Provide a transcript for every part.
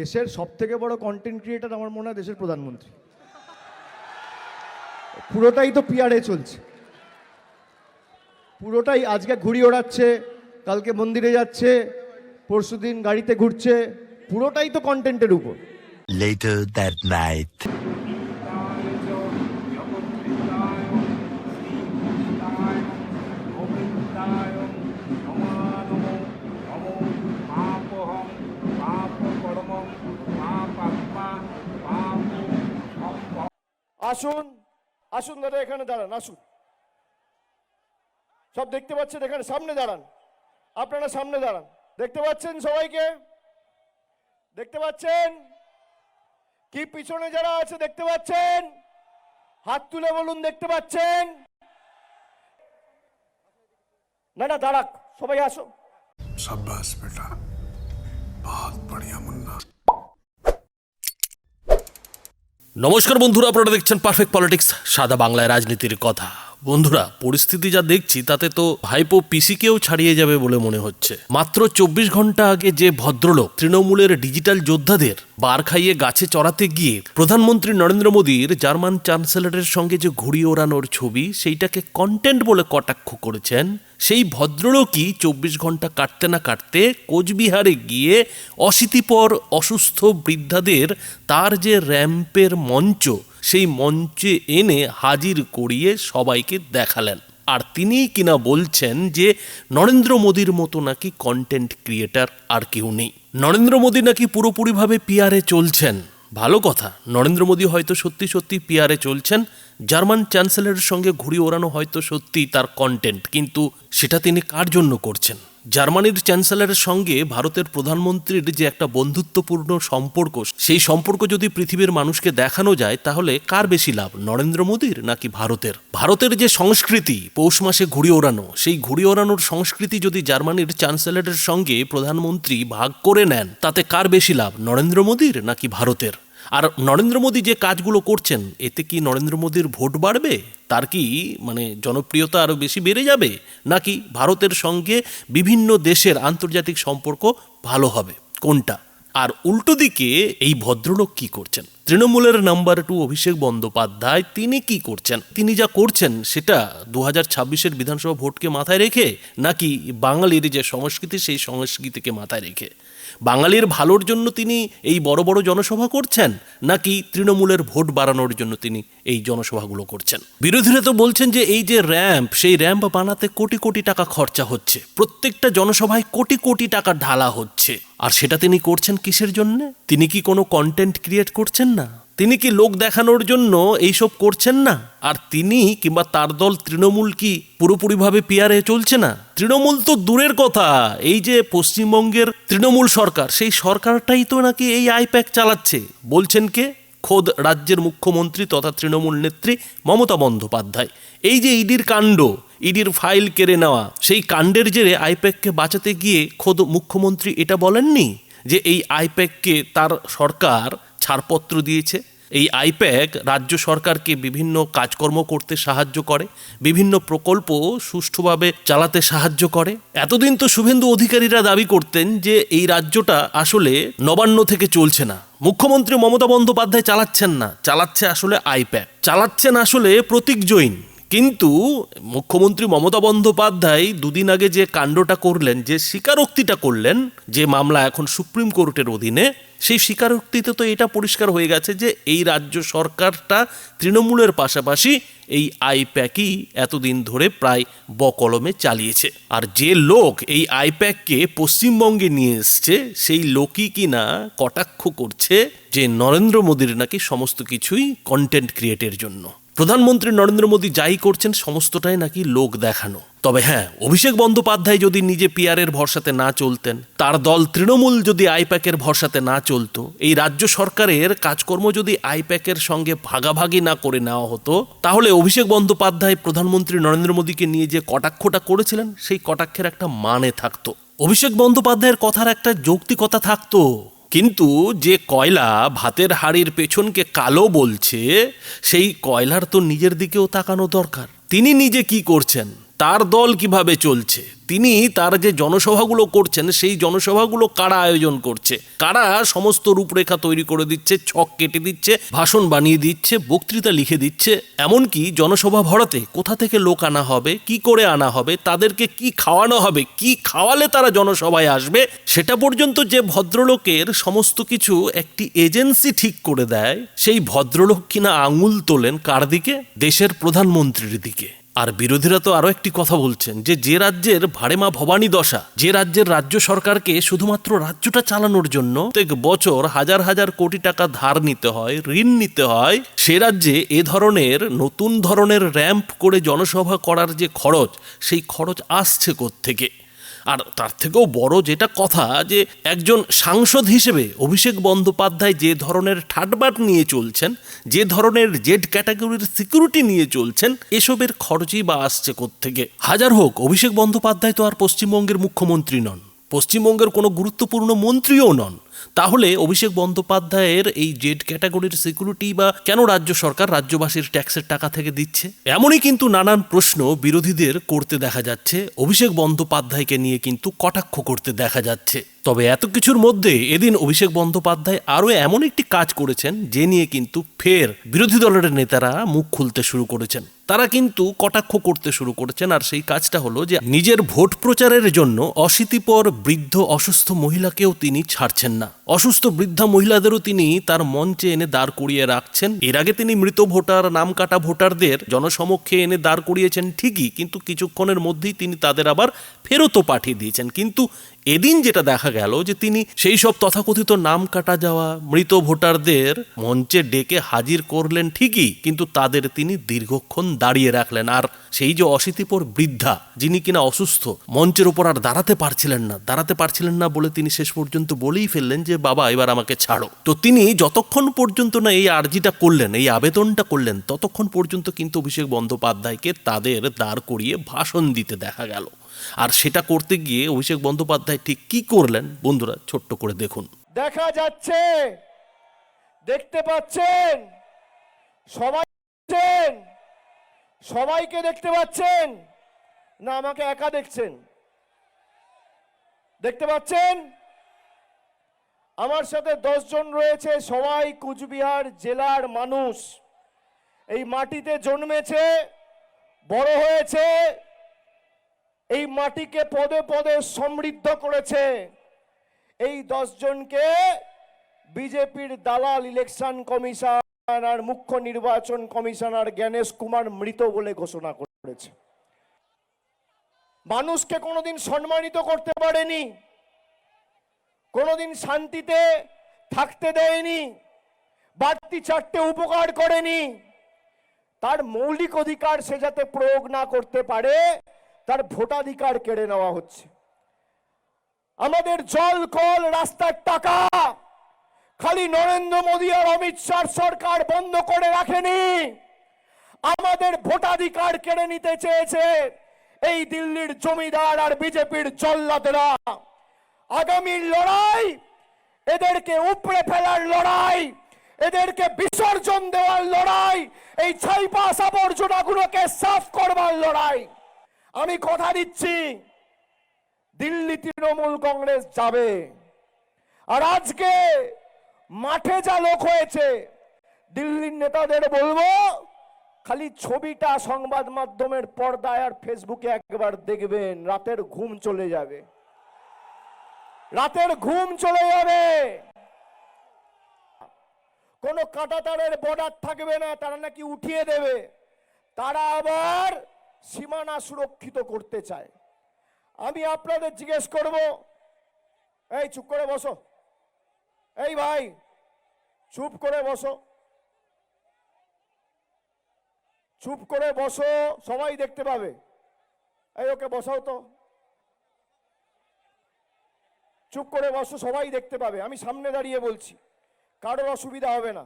দেশের সব থেকে বড় কন্টেন্ট ক্রিয়েটার আমার মনে হয় দেশের প্রধানমন্ত্রী। পুরোটাই তো পিয়ারে চলছে। পুরোটাই আজকে ঘুড়ি ওড়াচ্ছে, কালকে মন্দিরে যাচ্ছে, পরশুদিন গাড়িতে ঘুরছে, পুরোটাই তো কন্টেন্টের উপর. আসুন আসুন দাদা, এখানে দাঁড়ান, আসুন। সব দেখতে পাচ্ছেন এখানে, সামনে দাঁড়ান। আপনারা সামনে দাঁড়ান। দেখতে পাচ্ছেন সবাইকে? দেখতে পাচ্ছেন? কি পিছনে যারা আছে দেখতে পাচ্ছেন? হাত তুলে বলুন, দেখতে পাচ্ছেন? না না, দাঁড়াক, সবাই আসো। সাব্বাস বেটা, বহুত বড়িয়া মুন্না। নমস্কার বন্ধুরা আপনারা দেখছেন পারফেক্ট পলিটিক্স সাদা বাংলায় রাজনীতির কথা। বন্ধুরা, পরিস্থিতি যা দেখছি তাতে তো ভাইপো পিসিকেও ছাড়িয়ে যাবে বলে মনে হচ্ছে। মাত্র চব্বিশ ঘণ্টা আগে যে ভদ্রলোক তৃণমূলের ডিজিটাল যোদ্ধাদের বার খাইয়ে গাছে চড়াতে গিয়ে প্রধানমন্ত্রী নরেন্দ্র মোদীর জার্মান চ্যান্সেলরের সঙ্গে যে ঘুড়ি ওড়ানোর ছবি, সেইটাকে কন্টেন্ট বলে কটাক্ষ করেছেন, সেই ভদ্রলোকই চব্বিশ ঘণ্টা কাটতে না কাটতে কোচবিহারে গিয়ে অশীতিপর অসুস্থ বৃদ্ধাদের তার যে র্যাম্পের মঞ্চ সেই মঞ্চে এনে হাজির করিয়ে সবাইকে দেখালেন। আর তিনিই কিনা বলছেন যে, নরেন্দ্র মোদীর মতো নাকি কন্টেন্ট ক্রিয়েটার আর কেউ নেই। নরেন্দ্র মোদী নাকি পুরোপুরিভাবে পিয়ারে চলছেন। ভালো কথা, নরেন্দ্র মোদী হয়তো সত্যি সত্যি পিয়ারে চলছেন। জার্মান চ্যান্সেলরের সঙ্গে ঘুড়ি ওড়ানো হয়তো সত্যি তার কন্টেন্ট কিন্তু সেটা তিনি কার জন্য করছেন? জার্মানির চ্যান্সেলরের সঙ্গে ভারতের প্রধানমন্ত্রীর যে একটা বন্ধুত্বপূর্ণ সম্পর্ক, সেই সম্পর্ক যদি পৃথিবীর মানুষকে দেখানো যায়, তাহলে কার বেশি লাভ, নরেন্দ্র মোদীর নাকি ভারতের? ভারতের যে সংস্কৃতি, পৌষ মাসে ঘুড়ি ওড়ানো, সেই ঘুড়ি ওড়ানোর সংস্কৃতি যদি জার্মানির চ্যান্সেলরের সঙ্গে প্রধানমন্ত্রী ভাগ করে নেন, তাতে কার বেশি লাভ, নরেন্দ্র মোদীর নাকি ভারতের? আর নরেন্দ্র মোদী যে কাজগুলো করছেন, এতে কি নরেন্দ্র মোদীর ভোট বাড়বে? তার কি মানে জনপ্রিয়তা আরও বেশি বেড়ে যাবে? নাকি ভারতের সঙ্গে বিভিন্ন দেশের আন্তর্জাতিক সম্পর্ক ভালো হবে? কোনটা? আর উল্টো দিকে, এই ভদ্রলোক কি করছেন? তৃণমূলের নাম্বার টু অভিষেক বন্দ্যোপাধ্যায়, তিনি কি করছেন? তিনি যা করছেন, সেটা দু হাজার ছাব্বিশের বিধানসভা ভোটকে মাথায় রেখে, নাকি বাঙালির যে সংস্কৃতি, সেই সংস্কৃতিকে মাথায় রেখে? বাঙালির ভালোর জন্য তিনি এই বড় বড় জনসভা করছেন, নাকি তৃণমূলের ভোট বাড়ানোর জন্য তিনি এই জনসভাগুলো করছেন? বিরোধীরা তো বলছেন যে এই যে র্যাম্প, সেই র্যাম্প বানাতে কোটি কোটি টাকা খরচা হচ্ছে। প্রত্যেকটা জনসভায় কোটি কোটি টাকা ঢালা হচ্ছে। আর সেটা তিনি করছেন কিসের জন্য? তিনি কি কোনো কন্টেন্ট ক্রিয়েট করছেন না? তিনি কি লোক দেখানোর জন্য এইসব করছেন না? আর তিনি কিংবা তার দল তৃণমূল কি পুরোপুরিভাবে পিয়ারে চলছে না? তৃণমূল তো দূরের কথা। এই যে পশ্চিমবঙ্গের তৃণমূল সরকার, সেই সরকারটাই তো নাকি এই আইপ্যাক চালাচ্ছে। বলছেন কে? খোদ রাজ্যের মুখ্যমন্ত্রী তথা তৃণমূল নেত্রী মমতা বন্দ্যোপাধ্যায়। এই যে ইডির কাণ্ড, ইডির ফাইল কেড়ে নেওয়া, সেই কাণ্ডের জেরে আইপ্যাককে বাঁচাতে গিয়ে খোদ মুখ্যমন্ত্রী এটা বলেননি? যে এই আইপ্যাককে তার সরকার ছাড়পত্র দিয়েছে। এই আইপ্যাক রাজ্য সরকারকে বিভিন্ন কাজকর্ম করতে সাহায্য করে, বিভিন্ন প্রকল্প সুষ্ঠুভাবে চালাতে সাহায্য করে। এতদিন তো শুভেন্দু অধিকারীরা দাবি করতেন যে এই রাজ্যটা আসলে নবান্ন থেকে চলছে না। মুখ্যমন্ত্রী মমতা বন্দ্যোপাধ্যায় চালাচ্ছেন না, চালাচ্ছে আসলে আইপ্যাক চালাচ্ছেন আসলে প্রতীক জৈন। কিন্তু মুখ্যমন্ত্রী মমতা বন্দ্যোপাধ্যায় দুদিন আগে যে কাণ্ডটা করলেন, যে স্বীকারোক্তিটা করলেন, যে মামলা এখন সুপ্রিম কোর্টের অধীনে, সেই স্বীকারোক্তিতে তো এটা পরিষ্কার হয়ে গেছে যে এই রাজ্য সরকারটা তৃণমূলের পাশাপাশি এই আইপ্যাকই এতদিন ধরে প্রায় বকলমে চালিয়েছে। আর যে লোক এই আইপ্যাককে পশ্চিমবঙ্গে নিয়ে এসছে, সেই লোকই কিনা কটাক্ষ করছে যে নরেন্দ্র মোদীর নাকি সমস্ত কিছুই কন্টেন্ট ক্রিয়েটের জন্য। প্রধানমন্ত্রী নরেন্দ্র মোদী যাই করছেন, সমস্তটাই নাকি লোক দেখানো। তবে হ্যাঁ অভিষেক বন্দ্যোপাধ্যায় যদি নিজে পিয়ারের ভরসাতে না চলতেন, তার দল তৃণমূল যদি আইপ্যাকের ভরসাতে না চলতো, এই রাজ্য সরকারের কাজকর্ম যদি আইপ্যাকের সঙ্গে ভাগাভাগি না করে নেওয়া হতো, তাহলে অভিষেক বন্দ্যোপাধ্যায় প্রধানমন্ত্রী নরেন্দ্র মোদীকে নিয়ে যে কটাক্ষটা করেছিলেন, সেই কটাক্ষের একটা মানে থাকতো। অভিষেক বন্দ্যোপাধ্যায়ের কথার একটা যৌক্তিকতা থাকতো। কিন্তু যে কয়লা ভাতের হাড়ির পেছনকে কালো বলছে, সেই কয়লার তো নিজের দিকেও তাকানো দরকার। তিনি নিজে কি করছেন? তার দল কীভাবে চলছে? তিনি তার যে জনসভাগুলো করছেন, সেই জনসভাগুলো কারা আয়োজন করছে? কারা সমস্ত রূপরেখা তৈরি করে দিচ্ছে, ছক কেটে দিচ্ছে, ভাষণ বানিয়ে দিচ্ছে, বক্তৃতা লিখে দিচ্ছে? এমনকি জনসভা ভরাতে কোথা থেকে লোক আনা হবে, কি করে আনা হবে, তাদেরকে কি খাওয়ানো হবে, কি খাওয়ালে তারা জনসভায় আসবে, সেটা পর্যন্ত যে ভদ্রলোকের সমস্ত কিছু একটি এজেন্সি ঠিক করে দেয়, সেই ভদ্রলোক কিনা আঙুল তোলেন কার দিকে? দেশের প্রধানমন্ত্রীর দিকে। আর বিরোধীরা তো আরও একটি কথা বলছেন যে যে রাজ্যের ভাড়েমা ভবানী দশা, যে রাজ্যের রাজ্য সরকারকে শুধুমাত্র রাজ্যটা চালানোর জন্য প্রত্যেক বছর হাজার হাজার কোটি টাকা ধার নিতে হয়, ঋণ নিতে হয়, সে রাজ্যে এ ধরনের নতুন ধরনের র্যাম্প করে জনসভা করার যে খরচ, সেই খরচ আসছে থেকে আর তার থেকেও বড় যেটা কথা যে একজন সাংসদ হিসেবে অভিষেক বন্দ্যোপাধ্যায় যে ধরনের ঠাটবাট নিয়ে চলছেন, যে ধরনের জেড ক্যাটাগরির সিকিউরিটি নিয়ে চলছেন, এসবের খরচই বা আসছে থেকে হাজার হোক, অভিষেক বন্দ্যোপাধ্যায় তো আর পশ্চিমবঙ্গের মুখ্যমন্ত্রী নন। পশ্চিমবঙ্গের কোনো গুরুত্বপূর্ণ মন্ত্রীও নন। তাহলে অভিষেক বন্দ্যোপাধ্যায়ের এই জেড ক্যাটাগরির সিকিউরিটি বা কেন রাজ্য সরকার রাজ্যবাসীর ট্যাক্সের টাকা থেকে দিচ্ছে? এমনই কিন্তু নানান প্রশ্ন বিরোধীদের করতে দেখা যাচ্ছে। অভিষেক বন্দ্যোপাধ্যায়কে নিয়ে কিন্তু কটাক্ষ করতে দেখা যাচ্ছে। তবে এত কিছুর মধ্যে এদিন অভিষেক বন্দ্যোপাধ্যায় আরও এমন একটি কাজ করেছেন যে নিয়ে কিন্তু ফের বিরোধী দলের নেতারা মুখ খুলতে শুরু করেছেন। তারা কিন্তু কটাক্ষ করতে শুরু করেছেন আর সেই কাজটা হলো যে নিজের ভোট প্রচারের জন্য অশীতিপর বৃদ্ধ অসুস্থ মহিলাকেও তিনি ছাড়ছেন না। অসুস্থ বৃদ্ধা মহিলাদেরও তিনি তার মঞ্চে এনে দাঁড় করিয়ে রাখছেন। এর আগে তিনি মৃত ভোটার নাম কাটা ভোটারদের জনসমক্ষে এনে দাঁড় করিয়েছেন ঠিকই, কিন্তু কিছুক্ষণের মধ্যেই তিনি তাদের আবার ফেরতও পাঠিয়ে দিয়েছেন। কিন্তু এদিন যেটা দেখা গেল যে তিনি সেই সব তথাকথিত নাম কাটা যাওয়া মৃত ভোটারদের মঞ্চে ডেকে হাজির করলেন ঠিকই, কিন্তু তাদের তিনি দীর্ঘক্ষণ দাঁড়িয়ে রাখলেন। আর সেই যে অশীতিপর বৃদ্ধা, যিনি কিনা অসুস্থ, মঞ্চের উপর আর দাঁড়াতে পারছিলেন না, দাঁড়াতে পারছিলেন না বলে তিনি শেষ পর্যন্ত বলেই ফেললেন যে, বাবা, এবার আমাকে ছাড়ো। তো তিনি যতক্ষণ পর্যন্ত না এই আর্জিটা করলেন, এই আবেদনটা করলেন, ততক্ষণ পর্যন্ত কিন্তু অভিষেক বন্দ্যোপাধ্যায়কে তাদের দাঁড় করিয়ে ভাষণ দিতে দেখা গেল। আর সেটা করতে গিয়ে অভিষেক বন্দ্যোপাধ্যায় ঠিক কি করলেন? বন্ধুরা, ছোট্ট করে দেখুন। দেখা যাচ্ছে। দেখতে পাচ্ছেন? সবাই সবাইকে দেখতে পাচ্ছেন? না, আমাকে একা দেখছেন। দেখতে পাচ্ছেন? আমার সাথে জন রয়েছে, সবাই কুচবিহার জেলার মানুষ। এই মাটিতে জন্মেছে, বড় হয়েছে এই মাটিকে পদে পদে সমৃদ্ধ করেছে। এই জনকে বিজেপির দালাল ইলেকশন কমিশন আর মুখ্য নির্বাচন কমিশনার জ্ঞানেশ কুমার মৃত বলে ঘোষণা করেছে। মানুষকে কোনোদিন সম্মানিত করতে পারেনি, কোনোদিন শান্তিতে থাকতে দেয়নি, বাড়তি চারটে উপকার করেনি। তার মৌলিক অধিকার সে যাতে প্রয়োগ না করতে পারে তার ভোটাধিকার কেড়ে নেওয়া হচ্ছে। আমাদের জল, কল, রাস্তার টাকা খালি নরেন্দ্র মোদী আর অমিত শাহ সরকার বন্ধ করে রাখেনি। আমাদের ভোটাধিকার কেড়ে নিতে চেয়েছে এই দিল্লির জমিদার আর বিজেপির জল্লাদরা। আগামীর লড়াই, এদেরকে উপড়ে ফেলার লড়াই, এদেরকে বিসর্জন দেওয়ার লড়াই, এই ছাইপাস আবর্জনাগুলোকে সাফ করবার লড়াই। আমি কথা দিচ্ছি। দিল্লি তৃণমূল কংগ্রেস যাবে। আর আজকে মাঠে যা লোক হয়েছে, দিল্লির নেতাদের বলব, খালি ছবিটা সংবাদ মাধ্যমের পর্দায় আর ফেসবুকে একবার দেখবেন, রাতের ঘুম চলে যাবে। রাতের ঘুম চলে যাবে। কোনো কাটাতারের বর্ডার থাকবে না, তারা নাকি উঠিয়ে দেবে। তারা আবার সীমানা সুরক্ষিত করতে চায়। আমি আপনাদের জিজ্ঞেস করব, এই চুপ করে বসো। এই ভাই, চুপ করে বসো। চুপ করে বসো, সবাই দেখতে পাবে। এই ওকে বসাও তো। চুপ করে বসো, সবাই দেখতে পাবে। আমি সামনে দাঁড়িয়ে বলছি, কারোর অসুবিধা হবে না।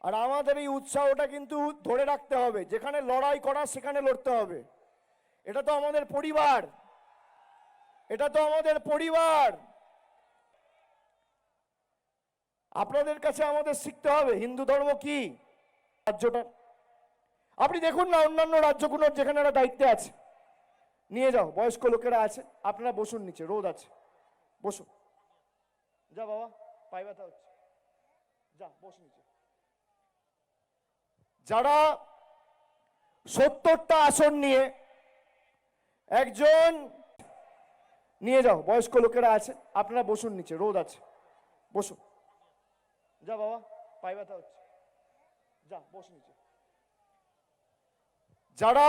আর আমাদের এই উৎসাহটা কিন্তু ধরে রাখতে হবে। যেখানে লড়াই করা, সেখানে লড়তে হবে। এটা তো আমাদের পরিবার। এটা তো আমাদের পরিবার। আপনাদের কাছে আমাদের শিখতে হবে, হিন্দু ধর্ম কি? রাজ্যটা। আপনি দেখুন না, অন্যান্য রাজ্যগুলোর যেখানে একটা দায়িত্বে আছে। নিয়ে যাও, বয়স্ক লোকেরা আছে। আপনারা বসুন নিচে, রোদ আছে। বসুন। যা বাবা পাই ব্যথা হচ্ছে। যা বসুন নিচে। যারা সত্তরটা আসন নিয়ে একজন, নিয়ে যাও, বয়স্ক লোকেরা আছে, আপনারা বসুন নিচে, রোদ আছে, বসুন। যা বাবা পাই ব্যথা হচ্ছে। যা বসুন নিচে। যারা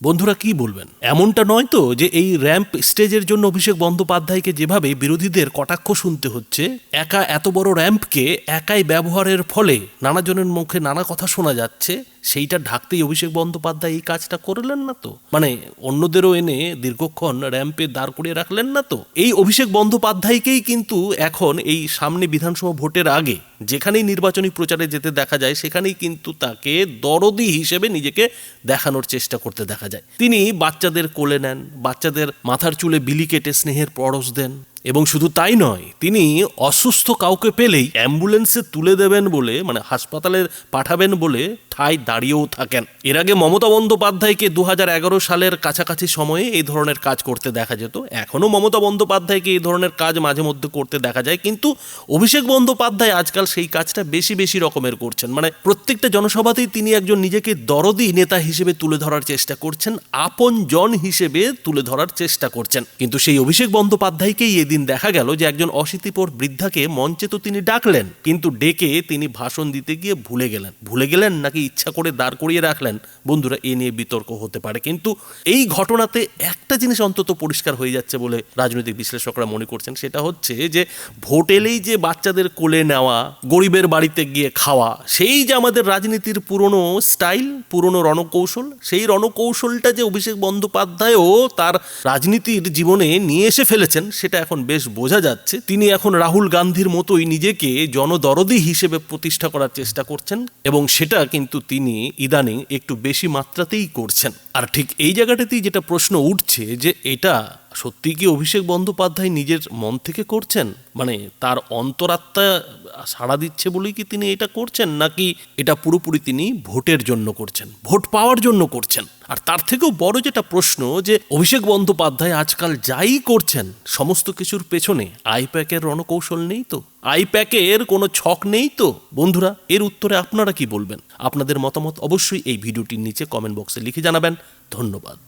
বন্ধুরা কি বলবেন? এমনটা নয় তো যে এই র্যাম্প স্টেজের জন্য অভিষেক বন্দ্যোপাধ্যায়কে যেভাবে বিরোধীদের কটাক্ষ শুনতে হচ্ছে, একা এত বড় র্যাম্পকে একাই ব্যবহারের ফলে নানাজনের মুখে নানা কথা শোনা যাচ্ছে সেইটা ঢাকতেই অভিষেক বন্দ্যোপাধ্যায় এই কাজটা করলেন না তো? মানে অন্যদেরও এনে দীর্ঘক্ষণ র্যাম্পে দাঁড় করিয়ে রাখলেন না তো? এই অভিষেক বন্দ্যোপাধ্যায়কেই কিন্তু এখন এই সামনে বিধানসভা ভোটের আগে যেখানেই নির্বাচনী প্রচারে যেতে দেখা যায়, সেখানেই কিন্তু তাকে দরদি হিসেবে নিজেকে দেখানোর চেষ্টা করতে দেখা যায়। তিনি বাচ্চাদের কোলে নেন, বাচ্চাদের মাথার চুলে বিলি কেটে স্নেহের পরশ দেন এবং শুধু তাই নয়, তিনি অসুস্থ কাউকে পেলেই অ্যাম্বুলেন্সে তুলে দেবেন বলে মানে হাসপাতালে পাঠাবেন বলে ঠাই দাঁড়িয়েও থাকেন। এর আগে মমতা বন্দ্যোপাধ্যায়কে দু হাজার এগারো সালের কাছাকাছি সময়ে এই ধরনের কাজ করতে দেখা যেত। এখনও মমতা বন্দ্যোপাধ্যায়কে এই ধরনের কাজ মাঝে মধ্যে করতে দেখা যায়। কিন্তু অভিষেক বন্দ্যোপাধ্যায় আজকাল সেই কাজটা বেশি বেশি রকমের করছেন। মানে প্রত্যেকটা জনসভাতেই তিনি একজন নিজেকে দরদি নেতা হিসেবে তুলে ধরার চেষ্টা করছেন আপন জন হিসেবে তুলে ধরার চেষ্টা করছেন। কিন্তু সেই অভিষেক বন্দ্যোপাধ্যায়কেই এদিন দেখা গেল যে একজন অশীতিপর বৃদ্ধাকে মঞ্চে তো তিনি ডাকলেন, কিন্তু ডেকে তিনি ভাষণ দিতে গিয়ে ভুলে গেলেন। ভুলে গেলেন নাকি ইচ্ছা করে দাঁড় করিয়ে রাখলেন, বন্ধুরা, এ নিয়ে বিতর্ক হতে পারে। কিন্তু এই ঘটনাতে একটা জিনিস অন্তত পরিষ্কার হয়ে যাচ্ছে বলে রাজনৈতিক বিশ্লেষকরা মনে করছেন, সেটা হচ্ছে যে ভোট এলেই যে বাচ্চাদের কোলে নেওয়া, গরিবের বাড়িতে গিয়ে খাওয়া, সেই যে আমাদের রাজনীতির পুরনো স্টাইল, পুরনো রণকৌশল, সেই রণকৌশলটা যে অভিষেক বন্দ্যোপাধ্যায়ও তার রাজনীতির জীবনে নিয়ে এসে ফেলেছেন, সেটা এখন বেশ বোঝা যাচ্ছে। তিনি এখন রাহুল গান্ধীর মতোই নিজেকে জনদরদি হিসেবে প্রতিষ্ঠা করার চেষ্টা করছেন এবং সেটা কিন্তু তিনি ইদানিং একটু বেশি মাত্রাতেই করছেন। আর ঠিক এই জায়গাটাতেই যেটা প্রশ্ন উঠছে যে এটা সত্যি কি অভিষেক বন্দ্যোপাধ্যায় নিজের মন থেকে করছেন? মানে তার অন্তরাত্মা সাড়া দিচ্ছে বলেই কি তিনি এটা করছেন, নাকি এটা পুরোপুরি তিনি ভোটের জন্য করছেন, ভোট পাওয়ার জন্য করছেন? আর তার থেকেও বড় যেটা প্রশ্ন যে অভিষেক বন্দ্যোপাধ্যায় আজকাল যাই করছেন, সমস্ত কিছুর পেছনে আইপ্যাকের রণকৌশল নেই তো? আইপ্যাকের কোনো ছক নেই তো? বন্ধুরা, এর উত্তরে আপনারা কি বলবেন? আপনাদের মতামত অবশ্যই এই ভিডিওটির নিচে কমেন্ট বক্সে লিখে জানাবেন। ধন্যবাদ।